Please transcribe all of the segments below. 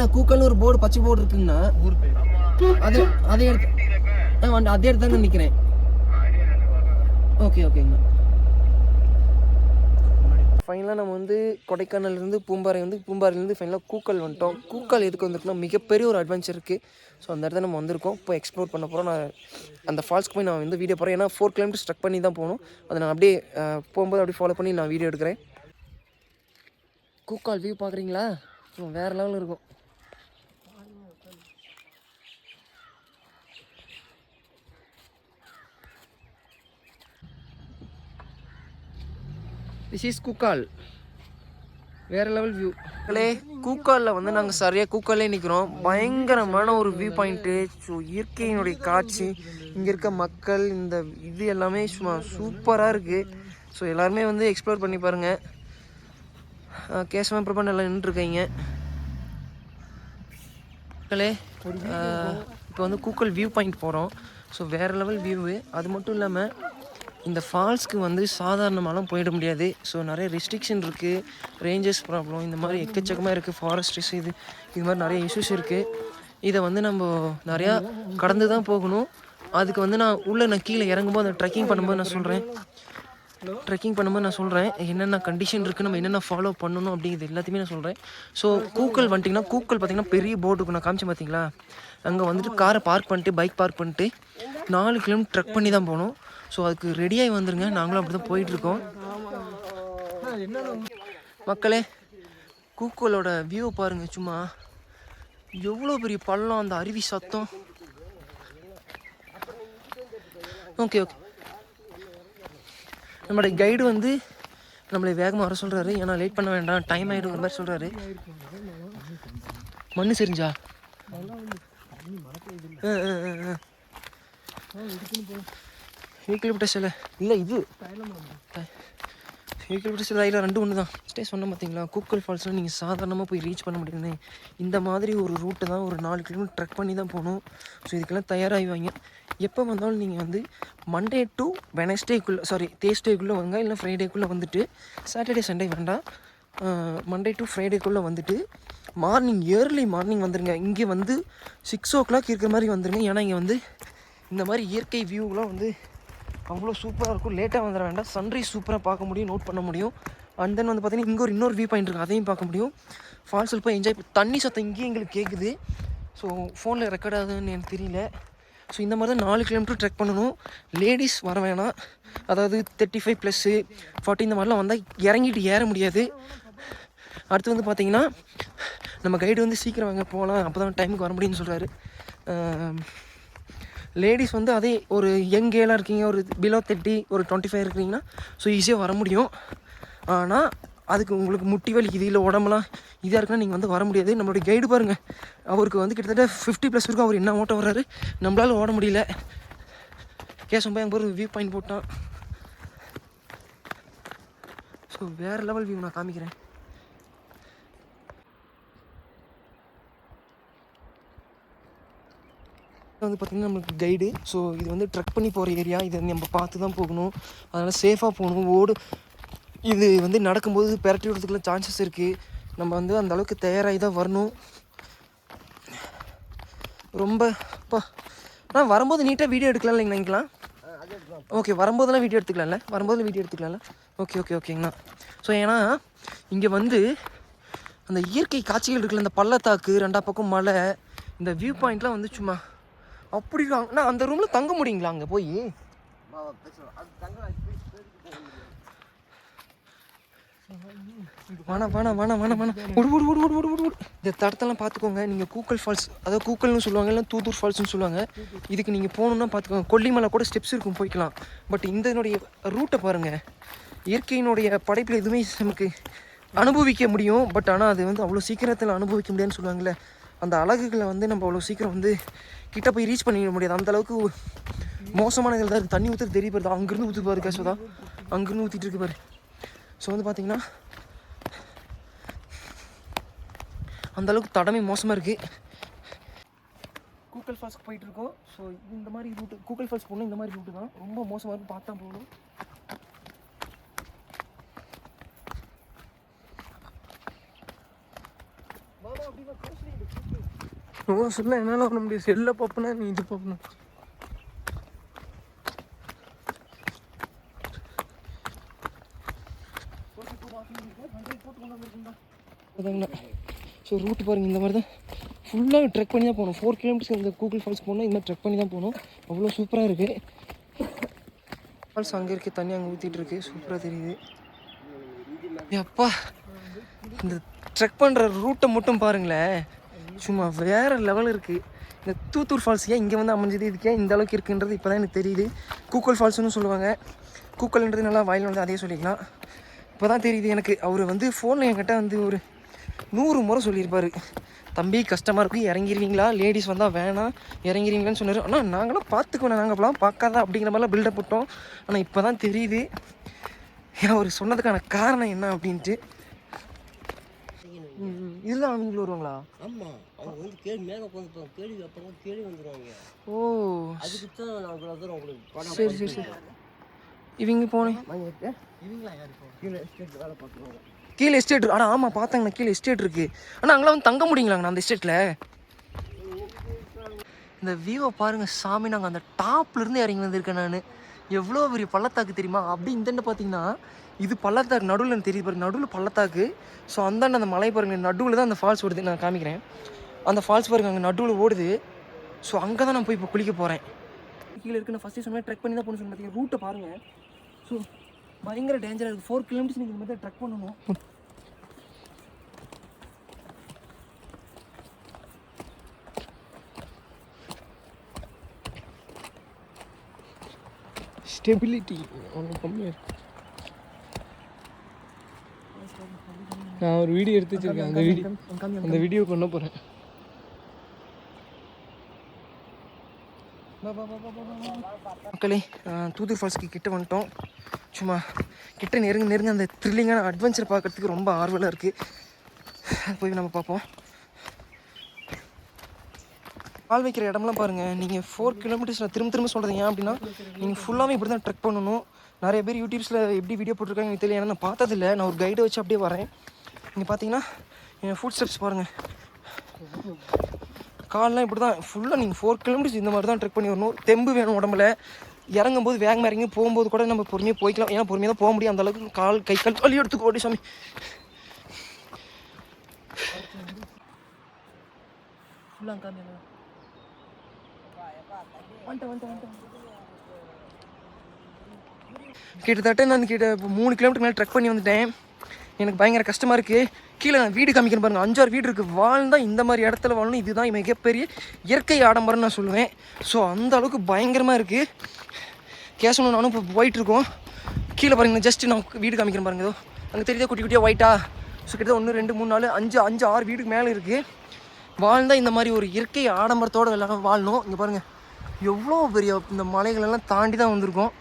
நான் கூக்கல்னு ஒரு போர்டு பச்சை போர்டு இருக்குங்கண்ணா அது அதே எடுத்து அதே இடத்து தாங்க நிற்கிறேன் ஓகே ஓகேங்கண்ணா ஃபைனலாக நம்ம வந்து கொடைக்கானல்லேருந்து பூம்பாறை வந்து பூம்பாறையிலேருந்து ஃபைனலாக கூக்கல் வந்துட்டோம். கூக்கல் எதுக்கு வந்திருக்குன்னா மிகப்பெரிய ஒரு அட்வென்ச்சர் இருக்குது ஸோ அந்த இடத்துல நம்ம வந்திருக்கோம். இப்போ எக்ஸ்ப்ளோர் பண்ண போகிறோம் நான் அந்த ஃபால்ஸ்க்கு போய் நான் வந்து வீடியோ போகிறேன் ஏன்னா ஃபோர் கிலோமீட்டர் ஸ்ட்ரக் பண்ணி தான் போகணும். அதை நான் அப்படியே போகும்போது அப்படியே ஃபாலோ பண்ணி நான் வீடியோ எடுக்கிறேன். கூக்கால் வியூ பார்க்குறீங்களா? வேறு லெவலில் இருக்கும். திஸ் இஸ் கூக்கால் வேற லெவல் வியூ மக்களே கூக்காலில் வந்து நாங்கள் சரியாக கூக்காலே நிற்கிறோம் பயங்கரமான ஒரு வியூ பாயிண்ட்டு ஸோ இயற்கையினுடைய காட்சி இங்கே இருக்க மக்கள் இந்த இது எல்லாமே சும்மா சூப்பராக இருக்குது ஸோ எல்லாருமே வந்து எக்ஸ்ப்ளோர் பண்ணி பாருங்கள் கேசவன் பிரபன் எல்லாம் நின்றுருக்கீங்க. மக்களே இப்போ வந்து கூக்கல் வியூ பாயிண்ட் போகிறோம் ஸோ வேறு லெவல் வியூவு அது மட்டும் இல்லாமல் இந்த ஃபால்ஸ்க்கு வந்து சாதாரணமாலாம் போயிட முடியாது. ஸோ நிறைய ரெஸ்ட்ரிக்ஷன் இருக்குது ரேஞ்சஸ் ப்ராப்ளம் இந்த மாதிரி எக்கச்சக்கமாக இருக்குது ஃபாரஸ்ட்ரிஸ் இது இது மாதிரி நிறைய இஷ்யூஸ் இருக்குது இதை வந்து நம்ம நிறையா கடந்து தான் போகணும். அதுக்கு வந்து நான் உள்ளே நான் கீழே இறங்கும்போது அந்த ட்ரெக்கிங் பண்ணும்போது நான் சொல்கிறேன் ட்ரெக்கிங் பண்ணும்போது நான் சொல்கிறேன் என்னென்ன கண்டிஷன் இருக்குது நம்ம என்னென்ன ஃபாலோ பண்ணணும் அப்படிங்கிறது எல்லாத்தையுமே நான் சொல்கிறேன் ஸோ கூக்கல் வந்துட்டிங்கன்னா கூக்கல் பார்த்தீங்கன்னா பெரிய போர்டுக்கு நான் காமிச்சேன் பார்த்தீங்களா? அங்கே வந்துட்டு காரை பார்க் பண்ணிட்டு பைக் பார்க் பண்ணிட்டு நாலு கிலோமீட்டர் ட்ரெக் பண்ணி தான் போகணும். ஸோ அதுக்கு ரெடியாகி வந்துருங்க. நாங்களும் அப்படி தான் போயிட்டுருக்கோம். மக்களே கூக்கலோட வியூவை பாருங்கள் சும்மா. எவ்வளோ பெரிய பள்ளம் அந்த அருவி சத்தம். ஓகே ஓகே நம்மளுடைய கைடு வந்து நம்மளை வேகமாக வர சொல்கிறாரு ஏன்னா லேட் பண்ண வேண்டாம். டைம் ஆகிடுங்கிற மாதிரி சொல்கிறாரு மண்ணு சரிஞ்சா? யூக்கிலிப்டஸ் இல்லை இல்லை இது. யூக்கிலிப்டஸ் இதில் ரெண்டு ஒன்று தான் ஸ்டே சொன்ன பார்த்தீங்களா கூக்கல் ஃபால்ஸில் நீங்கள் சாதாரணமாக போய் ரீச் பண்ண முடியாது இந்த மாதிரி ஒரு ரூட்டை தான் ஒரு நாலு கிலோமீட்டர் ட்ரெக் பண்ணி தான் போகணும். ஸோ இதுக்கெல்லாம் தயாராகிவாங்க எப்போ வந்தாலும் நீங்கள் வந்து மண்டே டு வெனஸ்டேக்குள்ளே சாரி தேஸ்டேக்குள்ளே வாங்க இல்லை ஃப்ரைடேக்குள்ளே வந்துட்டு சாட்டர்டே சண்டே வேண்டாம். மண்டே டு ஃப்ரைடேக்குள்ளே வந்துட்டு மார்னிங் இயர்லி மார்னிங் வந்துடுங்க இங்கே வந்து சிக்ஸ் ஓ கிளாக் இருக்கிற மாதிரி வந்துடுங்க ஏன்னா இங்கே வந்து இந்த மாதிரி இயற்கை வியூலாம் வந்து அவ்வளோ சூப்பராக இருக்கும். லேட்டாக வந்துட வேண்டாம். சன்ரைஸ் சூப்பராக பார்க்க முடியும் நோட் பண்ண முடியும். அண்ட் தென் வந்து பார்த்தீங்கன்னா இங்கே ஒரு இன்னொரு வியூ பாயிண்ட் இருக்குது அதையும் பார்க்க முடியும். ஃபால்ஸில் போய் என்ஜாய் தண்ணி சத்தம் இங்கேயும் எங்களுக்கு கேட்குது ஸோ ஃபோனில் ரெக்கார்ட் ஆகுதுன்னு எனக்கு தெரியல. ஸோ இந்த மாதிரி தான் நாலு கிலோமீட்டர் ட்ரெக் பண்ணணும். லேடிஸ் வர வேணாம். அதாவது தேர்ட்டி ஃபைவ் ப்ளஸ்ஸு ஃபார்ட்டி இந்த மாதிரிலாம் வந்தால் இறங்கிட்டு ஏற முடியாது. அடுத்து வந்து பார்த்தீங்கன்னா நம்ம கைடு வந்து சீக்கிரம் வாங்க போகலாம் அப்போ தான் டைமுக்கு வர முடியும்னு சொல்கிறாரு லேடிஸ் வந்து அதே ஒரு யங் ஏலாக இருக்கீங்க ஒரு பிலோ தேர்ட்டி ஒரு டுவெண்ட்டி ஃபைவ் இருக்கிறீங்கன்னா ஸோ ஈஸியாக வர முடியும். ஆனால் அதுக்கு உங்களுக்கு முட்டி வலிக்குது இல்லை உடம்புலாம் இதாக இருக்குன்னா நீங்கள் வந்து வர முடியாது. நம்மளுடைய கைடு பாருங்கள் அவருக்கு வந்து கிட்டத்தட்ட ஃபிஃப்டி ப்ளஸ் இருக்கும் அவர் என்ன ஓட்ட வர்றாரு. நம்மளால ஓட முடியல. கேசம் போய் அங்கே ஒரு வியூ பாயிண்ட் போட்டான் ஸோ வேறு லெவல் வியூ நான் காமிக்கிறேன். வந்து பார்த்திங்கன்னா நம்மளுக்கு கைடு ஸோ இது வந்து ட்ரெக் பண்ணி போகிற ஏரியா இதை நம்ம பார்த்து தான் போகணும். அதனால் சேஃபாக போகணும். ஓடு. இது வந்து நடக்கும்போது பெரட்டி விடுறதுக்குலாம் சான்சஸ் இருக்குது நம்ம வந்து அந்த அளவுக்கு தயாராகி தான் வரணும். ரொம்ப அப்பா ஆனால் வரும்போது நீட்டாக வீடியோ எடுக்கலாம் இல்லைங்க நினைக்கலாம் ஓகே வரும்போதெல்லாம் வீடியோ எடுத்துக்கலாம்ல? வரும்போது வீடியோ எடுத்துக்கலாம்ல? ஓகே ஓகே ஓகேங்கண்ணா ஸோ ஏன்னா இங்கே வந்து அந்த இயற்கை காட்சிகள் இருக்குல்ல இந்த பள்ளத்தாக்கு ரெண்டா பக்கம் மலை இந்த வியூ பாயிண்ட்லாம் வந்து சும்மா அப்படி அண்ணா அந்த ரூமில் தங்க முடியுங்களா அங்கே போய்? வேணாம் வேணாம் வேணாம் வேணாம் வேணாம் ஓடு ஓடு ஓடு ஓடு ஓடு ஓடு இந்த தடத்தெல்லாம் பார்த்துக்கோங்க நீங்கள் கூக்கல் ஃபால்ஸ் அதாவது கூக்கல்னு சொல்லுவாங்க இல்லை தூத்தூர் ஃபால்ஸ்னு சொல்லுவாங்க. இதுக்கு நீங்கள் போகணுன்னா பார்த்துக்கோங்க கொல்லிமலை கூட ஸ்டெப்ஸ் இருக்கும் போய்க்கலாம். பட் இந்த ரூட்டை பாருங்கள் இயற்கையினுடைய படைப்பில் எதுவுமே நமக்கு அனுபவிக்க முடியும். பட் ஆனால் அது வந்து அவ்வளோ சீக்கிரத்தில் அனுபவிக்க முடியாதுன்னு சொல்லுவாங்கள்ல அந்த அழகுகளை வந்து நம்ம அவ்வளோ சீக்கிரம் வந்து கிட்ட போய் ரீச் பண்ணிட முடியாது. அந்த அளவுக்கு மோசமான இதில் தான் இருக்குது தண்ணி ஊற்றுறது தெரிய போயிருது அங்கேருந்து ஊற்றி பாரு கேஷோ தான் அங்கேருந்து ஊற்றிட்டு இருக்கு பாரு. ஸோ வந்து பார்த்தீங்கன்னா அந்த அளவுக்கு தடமே மோசமாக இருக்குது கூக்கல் ஃபால்ஸ்க்கு போயிட்டுருக்கோம் ஸோ இந்த மாதிரி ரூட்டு கூக்கல் ஃபால்ஸ் போகணும் இந்த மாதிரி ரூட்டு தான். ரொம்ப மோசமாக இருக்கும் பார்த்தா போகணும் மாமா சொல்ல என்னால் பண்ண முடியும் செல்லை பார்ப்பனா நீ இது பார்ப்பணும் ஸோ ரூட் பாருங்கள் இந்த மாதிரி தான் ஃபுல்லாக ட்ரெக் பண்ணி தான் போகணும். ஃபோர் கிலோமீட்டர்ஸ் இந்த கூகுள் ஃபால்ஸ் போகணும் இந்த மாதிரி ட்ரெக் பண்ணி தான் போகணும் அவ்வளோ சூப்பராக இருக்குது ஃபால்ஸ் அங்கே இருக்குது தண்ணி அங்கே ஊற்றிட்டு இருக்கு. சூப்பராக தெரியுது. அப்பா. இந்த ட்ரெக் பண்ணுற ரூட்டை மட்டும் பாருங்களேன். சும்மா வேறு லெவல் இருக்குது இந்த தூத்தூர் ஃபால்ஸ் ஏன் இங்கே வந்து அமைஞ்சது? இதுக்கே இந்த அளவுக்கு இருக்குன்றது இப்போ தான் எனக்கு தெரியுது. கூக்கல் ஃபால்ஸ்னு சொல்லுவாங்க. கூக்கல்ன்றது நல்லா வாயில் வந்து அதே சொல்லிக்கலாம். இப்போ தான் தெரியுது எனக்கு. அவர் வந்து ஃபோனில் என்கிட்ட வந்து ஒரு நூறு முறை சொல்லியிருப்பார். தம்பி கஷ்டமாக இருக்கும் இறங்கிருவீங்களா? லேடிஸ் வந்தால் வேணாம். இறங்கிருவீங்களான்னு சொன்னார். ஆனால் நாங்களாம் பார்த்துக்கணும் நாங்கள் அப்பலாம் பார்க்காதா? அப்படிங்கிற மாதிரிலாம் பில்டப் போட்டோம். ஆனால் இப்போ தான் தெரியுது அவர் சொன்னதுக்கான காரணம் என்ன அப்படின்ட்டு. இதெல்லாம் அவங்களும் வருவாங்களா? ஆமாம் அவங்க வந்து கேள்வி மேலே உட்காந்துப்பாங்க கேள்வி அப்புறம் கேள்வி வந்துடுவாங்க ஓ. அதுக்கு தான் நான் உங்களுக்கு படம் சரி சரி சரி. இவங்க போனேன் இவங்களா யார் கீழே எஸ்டேட் வேலை பார்க்குறவங்க. கீழே எஸ்டேட் இருக்கு. ஆனால் ஆமாம் பார்த்தாங்கண்ணா கீழே எஸ்டேட் இருக்குது ஆனால் அங்கெல்லாம் வந்து தங்க முடியுங்களாங்கண்ணா அந்த எஸ்டேட்டில் இந்த வியூவை பாருங்கள் சாமி நாங்கள் அந்த டாப்லேருந்து இறங்கி வந்திருக்கேன் நான். எவ்வளோ பெரிய பள்ளத்தாக்கு தெரியுமா? அப்படி இந்தண்ட பார்த்தீங்கன்னா இது பள்ளத்தாக்கு நடுவில் எனக்கு தெரியுது பாருங்க நடுவில் பள்ளத்தாக்கு. ஸோ அந்தாண்ட அந்த மலை பாருங்க நடுவில் தான் அந்த ஃபால்ஸ் ஓடுது. நான் காமிக்கிறேன். அந்த ஃபால்ஸ் பாருங்க அங்கே நடுவில் ஓடுது. ஸோ அங்கே தான் நான் போய் இப்போ குளிக்க போகிறேன் கீழே இருக்கு நான் ஃபஸ்ட்டு சொன்ன ட்ரெக் பண்ணி தான் போகணும் சொன்னேன் பார்த்தீங்கன்னா ரூட்டை பாருங்கள் ஸோ பயங்கர டேஞ்சராக இருக்குது ஃபோர் கிலோமீட்டர்ஸ் நீங்கள் இந்த மாதிரி ட்ரெக் பண்ணணும். ஸ்டெபிலிட்டி ஒன்றும் கம்மியாக இருக்கு நான் ஒரு வீடியோ எடுத்து வச்சிருக்கேன் அந்த வீடியோ அந்த வீடியோ கொண்டு போகிறேன் மக்களே தூத்துக்குடி ஃபால்ஸ்க்கு கிட்ட வந்துட்டோம். சும்மா கிட்ட நெருங்க நெருங்க அந்த த்ரில்லிங்கான அட்வென்ச்சர் பார்க்கறதுக்கு ரொம்ப ஆர்வலாக இருக்குது போய் நம்ம பார்ப்போம். கால் வைக்கிற இடம்லாம் பாருங்கள் நீங்கள் ஃபோர் கிலோமீட்டர்ஸ் நான் திரும்ப திரும்ப சொல்கிறது ஏன் அப்படின்னா நீங்கள் ஃபுல்லாகவே இப்படி தான் ட்ரெக் பண்ணணும். நிறைய பேர் யூடியூப்ஸில் எப்படி வீடியோ போட்டிருக்காங்க எனக்கு தெரியல. ஏன்னா நான் பார்த்ததில்ல. நான் ஒரு கைடை வச்சு அப்படியே வரேன். நீங்கள் பார்த்தீங்கன்னா என் ஃபுட் ஸ்டெப்ஸ் பாருங்கள் கால்லாம் இப்படி தான் ஃபுல்லாக நீங்கள் ஃபோர் கிலோமீட்டர்ஸ் இந்த மாதிரி தான் ட்ரெக் பண்ணி வரணும். தெம்பு வேணும் உடம்புல. இறங்கும்போது வேகமாக இறங்கி போகும்போது கூட நம்ம பொறுமையாக போய்க்கலாம். ஏன்னா பொறுமையாக தான் போக முடியும். அந்த அளவுக்கு கால் கை கால் வலி எடுத்துக்கோ ஓடி சாமி. ஃபுல்லாக கிட்டத்தட்ட நான் கிட்ட மூணு கிலோமீட்டர் மேலே ட்ரெக் பண்ணி வந்துட்டேன். எனக்கு பயங்கர கஷ்டமாக இருக்குது கீழே நான் வீடு காமிக்கணும் பாருங்க. அஞ்சாறு வீடு இருக்குது வாழ்ந்தால் இந்த மாதிரி இடத்துல வாழணும். இதுதான் மிகப்பெரிய இயற்கை ஆடம்பரம்னு நான் சொல்லுவேன். ஸோ அந்த அளவுக்கு பயங்கரமாக இருக்குது கேசவனும் நானும் இப்போ போயிட்டுருக்கோம் கீழே பாருங்கள் ஜஸ்ட் நான் வீடு காமிக்கிறேன் பாருங்க. ஏதோ அங்கே தெரியுதா? குட்டி குட்டியாக ஒயிட்டா ஸோ கிட்டத்தட்ட ஒன்று ரெண்டு மூணு நாலு அஞ்சு அஞ்சு ஆறு வீடுக்கு மேலே இருக்குது வாழ்ந்தால் இந்த மாதிரி ஒரு இயற்கை ஆடம்பரத்தோடு எல்லாம் வாழணும். இங்கே பாருங்கள் எவ்வளோ பெரிய இந்த மலைகளெல்லாம் தாண்டி தான் வந்திருக்கோம்.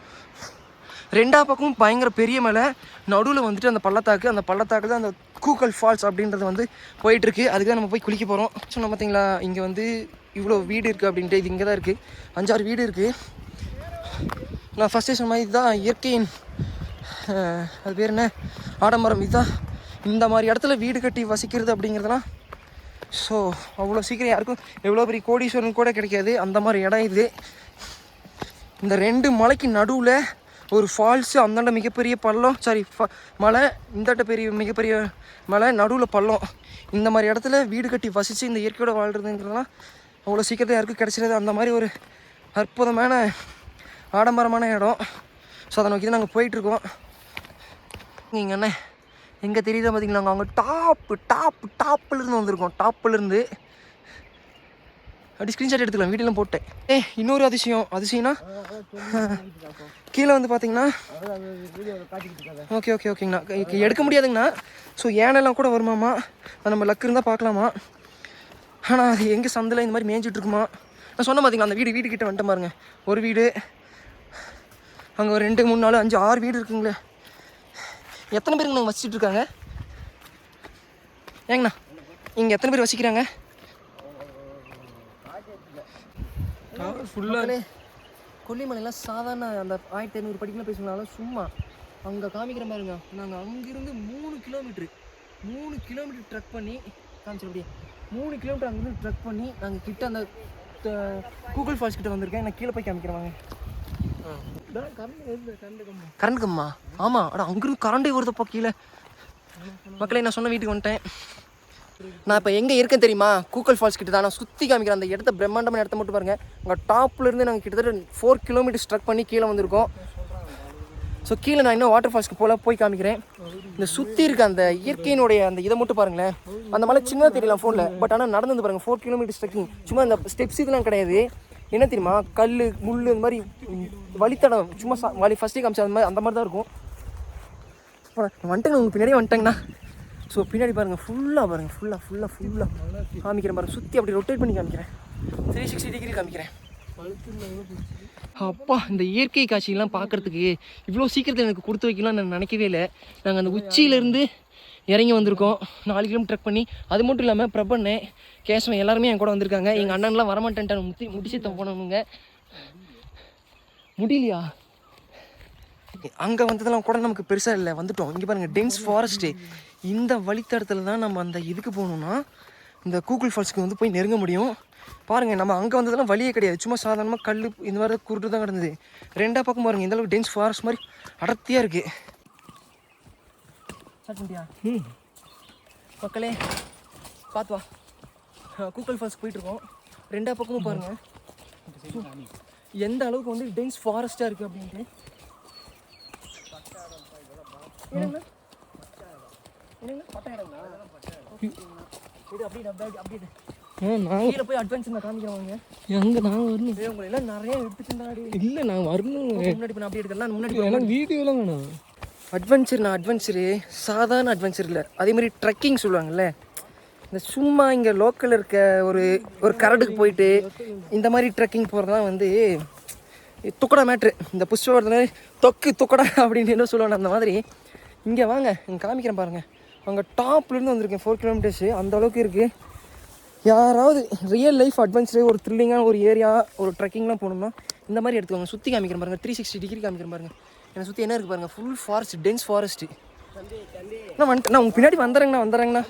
ரெண்டா பக்கமும் பயங்கர பெரிய மலை. நடுவில் வந்துட்டு அந்த பள்ளத்தாக்கு அந்த பள்ளத்தாக்கு தான் அந்த கூக்கல் ஃபால்ஸ் அப்படின்றது வந்து போயிட்டுருக்கு. அதுக்கு தான் நம்ம போய் குளிக்க போகிறோம் சொன்ன பார்த்தீங்களா இங்கே வந்து இவ்வளோ வீடு இருக்குது அப்படின்ட்டு இது இங்கே தான் இருக்குது அஞ்சாறு வீடு இருக்குது நான் ஃபஸ்ட்டு சொன்ன மாதிரி இதுதான் இயற்கையின் அது பேர் என்ன? ஆடம்பரம். இதுதான் இந்த மாதிரி இடத்துல வீடு கட்டி வசிக்கிறது அப்படிங்கிறதுலாம் ஸோ அவ்வளோ சீக்கிரம் யாருக்கும் எவ்வளோ பெரிய கோடீஸ்வரன் கூட கிடைக்காது. அந்த மாதிரி இடம் இது. இந்த ரெண்டு மலைக்கு நடுவில் ஒரு ஃபால்ஸு அந்தாண்ட மிகப்பெரிய பள்ளம். சாரி மலை இந்தாண்ட பெரிய மிகப்பெரிய மலை நடுவில் பள்ளம். இந்த மாதிரி இடத்துல வீடு கட்டி வசித்து இந்த இயற்கையோட வாழ்கிறதுங்கிறதுலாம் அவ்வளோ சீக்கிரத்தை யாருக்கும் கிடச்சிடாது. அந்த மாதிரி ஒரு அற்புதமான ஆடம்பரமான இடம். ஸோ அதை நோக்கி தான் நாங்கள் போயிட்டுருக்கோம் நீங்கள் என்ன? எங்கே தெரியுதா பார்த்தீங்களா அவங்க டாப்பு டாப்பு டாப்புலேருந்து வந்திருக்கோம். டாப்புலேருந்து அப்படி ஸ்க்ரீன்ஷாட் எடுத்துக்கலாம். வீடியோலாம் போட்டேன். ஏ இன்னொரு அதிசயம். அதிசயம்னா? கீழே வந்து பார்த்தீங்கன்னா ஓகே ஓகே ஓகேங்கண்ணா. எடுக்க முடியாதுங்கண்ணா. ஸோ ஏனெல்லாம் கூட வருமாமா அது நம்ம லக்கு இருந்தால் பார்க்கலாமா ஆனால் அது எங்கே சந்தில் இந்த மாதிரி மேய்ஞ்சிட்டு இருக்குமா? நான் சொன்ன பார்த்தீங்களா அந்த வீடு வீடு கிட்டே வந்துட்டு பாருங்க. ஒரு வீடு. அங்கே ஒரு ரெண்டு மூணு நாலு அஞ்சு ஆறு வீடு இருக்குங்களே. எத்தனை பேருங்க நாங்கள் வசிச்சுட்டு இருக்காங்க? ஏங்கண்ணா இங்கே எத்தனை பேர் வசிக்கிறாங்க? ஃபுல்லாக கொல்லிமலைலாம் சாதாரண அந்த ஆயிரத்தி ஐநூறு படிக்கலாம் பேசுனாலும் சும்மா அங்கே காமிக்கிற பாருங்க நாங்கள் அங்கிருந்து மூணு கிலோமீட்ரு மூணு கிலோமீட்டர் ட்ரக் பண்ணி அப்படியே. மூணு கிலோமீட்டர் அங்கேருந்து ட்ரெக் பண்ணி நாங்கள் கிட்ட அந்த கூகுள் ஃபால்ஸ் கிட்ட வந்திருக்கேன். நான் கீழே போய் காமிக்கிறேன் வாங்க. கரண்ட் கம்மா. ஆமாம் அட அங்கிருந்து கரண்டே வருதப்பா கீழே. மக்களே நான் சொன்ன வீட்டுக்கு வந்துட்டேன். நான் இப்போ எங்கே இருக்கேன் தெரியுமா? கூக்கல் ஃபால்ஸ் கிட்ட தான் நான் சுற்றி காமிக்கிறேன். அந்த இடத்த பிரம்மாண்டமான இடத்த மட்டும் பாருங்கள் உங்கள் டாப்லேருந்து நாங்கள் கிட்டத்தட்ட ஃபோர் கிலோமீட்டர் ஸ்ட்ரக் பண்ணி கீழே வந்திருக்கோம். ஸோ கீழே நான் இன்னும் வாட்டர் ஃபால்ஸ்க்கு போல போய் காமிக்கிறேன். இந்த சுற்றி இருக்க அந்த இயற்கையினுடைய அந்த இதை மட்டும் பாருங்களேன். அந்த மலை சின்னதாக தெரியலாம் ஃபோனில் பட் ஆனால் நடந்து பாருங்கள் ஃபோர் கிலோமீட்டர் ஸ்ட்ரக்கிங் சும்மா அந்த ஸ்டெப்ஸ் இதெல்லாம் கிடையாது. என்ன தெரியுமா? கல் முள் இந்த மாதிரி வழித்தடம் சும்மா சா வழி ஃபஸ்ட்டே காமிச்சு அந்த மாதிரி அந்த மாதிரி தான் இருக்கும் அப்புறம் வந்துட்டேங்க உங்களுக்கு பின்னாடியே வந்துட்டேங்கண்ணா. ஸோ பின்னாடி பாருங்கள் ஃபுல்லாக பாருங்கள் ஃபுல்லாக ஃபுல்லாக ஃபுல்லாக காமிக்கிறேன் பாருங்கள் சுற்றி அப்படி ரொட்டேட் பண்ணி காமிக்கிறேன். த்ரீ சிக்ஸ்டி டிகிரி காமிக்கிறேன். அப்பா இந்த இயற்கை காட்சிகள்லாம் பார்க்குறதுக்கு இவ்வளோ சீக்கிரத்தில் எனக்கு கொடுத்து வைக்கலாம்னு நான் நினைக்கவே இல்லை. நாங்கள் அந்த உச்சியிலேருந்து இறங்கி வந்திருக்கோம். நாலு கிலோமீட்டர் ட்ரெக் பண்ணி அது மட்டும் இல்லாமல் பிரபண்ணே கேசவன் எல்லாருமே என் கூட வந்திருக்காங்க. எங்கள் அண்ணன்லாம் வரமாட்டேன்ட்டான் முத்தி முடிச்சு போனவங்க. முடியலையா? அங்கே வந்ததெல்லாம் கூட நமக்கு பெருசாக இல்லை. வந்துட்டோம். இங்கே பாருங்கள் டென்ஸ் ஃபாரஸ்ட்டு இந்த வழித்தடத்தில் தான் நம்ம அந்த இதுக்கு போகணுன்னா இந்த கூகுள் ஃபால்ஸ்க்கு வந்து போய் நெருங்க முடியும். பாருங்கள் நம்ம அங்கே வந்ததெல்லாம் வழியே கிடையாது. சும்மா சாதாரணமாக கல் இந்த மாதிரி குருட்டு தான் கிடந்தது. ரெண்டாக பக்கம் பாருங்கள் இந்தளவுக்கு டென்ஸ் ஃபாரஸ்ட் மாதிரி அடர்த்தியாக இருக்குது ஸ்டார்ட் பண்ணிட்டியா மக்களே பார்த்து வா. கூக்கல் ஃபால்ஸ் போயிட்டுருக்கோம் ரெண்டா பக்கமும் பாருங்கள் எந்த அளவுக்கு வந்து டென்ஸ் ஃபாரஸ்ட்டாக இருக்குது அப்படின்ட்டு. போய் அட்வான்ஸ் நான் காமிக்கிறவங்க எங்கே நான் வரணும்? உங்களை எல்லாம் நிறைய எடுத்துட்டு இல்லை நான் வரணும். முன்னாடி நான் அப்படியே எடுக்கலாம் முன்னாடி வீடியோலாம் வேணாம். அட்வென்ச்சர் நான் அட்வென்ச்சரு சாதாரண அட்வென்ச்சர் இல்லை. அதே மாதிரி ட்ரெக்கிங் சொல்லுவாங்கல்ல. இந்த சும்மா இங்கே லோக்கலில் இருக்க ஒரு ஒரு கரடுக்கு போயிட்டு இந்த மாதிரி ட்ரெக்கிங் போகிறதுலாம் வந்து துக்கடா மேட்ரு இந்த புஷ்பவர்தனை தொக்கு துக்கடா அப்படின்னு என்ன சொல்லுவாங்க அந்த மாதிரி. இங்கே வாங்க இங்கே காமிக்கிறேன் பாருங்கள் அங்கே டாப்லேருந்து வந்திருக்கேன் ஃபோர் கிலோமீட்டர்ஸு அந்த அளவுக்கு இருக்குது யாராவது ரியல் லைஃப் அட்வென்ச்சரு ஒரு த்ரில்லிங்கான ஒரு ஏரியா ஒரு ட்ரெக்கிங்லாம் போகணும்னா இந்த மாதிரி எடுத்துக்கோங்க. சுற்றி காமிக்கிறேன் பாருங்கள் த்ரீ சிக்ஸ்டி டிகிரி காமிக்கிறேன் பாருங்கள் என்னை சுற்றி என்ன இருக்குது பாருங்கள் ஃபுல் ஃபாரஸ்ட் டென்ஸ் ஃபாரஸ்ட்டு நான் வந்துட்டு நான் உங்க பின்னாடி வந்துடுறேங்கண்ணா வந்துடுறேங்கண்ணா.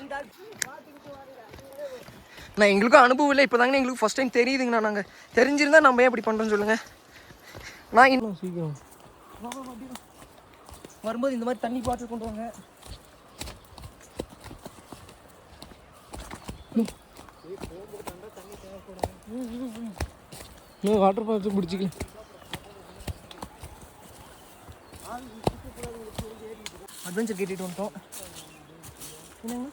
நான் எங்களுக்கும் அனுபவம் இல்லை. இப்போ தாங்கண்ணா எங்களுக்கு ஃபஸ்ட் டைம் தெரியுதுங்கண்ணா நாங்கள் தெரிஞ்சிருந்தா நம்ம ஏன் இப்படி பண்ணுறோன்னு சொல்லுங்கள் நான் இன்னும் சீக்கிரம். வரும்போது இந்த மாதிரி தண்ணி பாட்டில் கொண்டு வாங்க. நான் வாட்டர் ஃபால்ஸை பிடிச்சிக்கலாம் அட்வென்ச்சர் கேட்டுட்டு வந்துட்டோம் என்னங்க